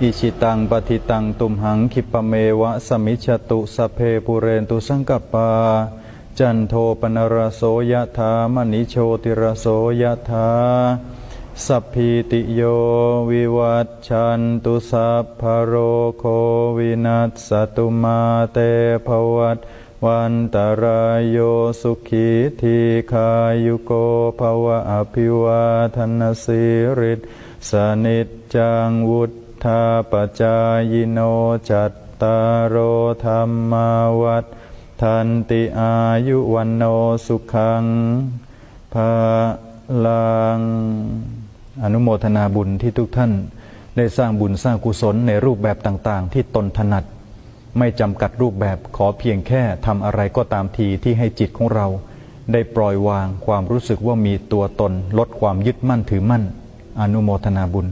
อิชิตังปฏิตังตุมหังคิปะเมวะสมิจตุสเพปุเรนตุสังกปปาจันโทปนรโสยะถามณิโชติรโสยะถาสัพพิติโยวิวัตชันตุสัพพโรโควินัสตุมาเตภวัตวันตารายโยสุขีทีขายุโกภวะอภิวาทนสิริสนิจจังวุ ธาปจายโนจัตตารโอธรรมาวัฏทันติอายุวันโนสุขังภาลังอนุโมทนาบุญที่ทุกท่านได้สร้างบุญสร้างกุศลในรูปแบบต่างๆ ที่ตนถนัด ไม่จำกัดรูปแบบขอเพียงแค่ทำอะไรก็ตามทีที่ให้จิตของเรา ได้ปล่อยวางความรู้สึกว่ามีตัวตน ลดความยึดมั่นถือมั่น อนุโมทนาบุญ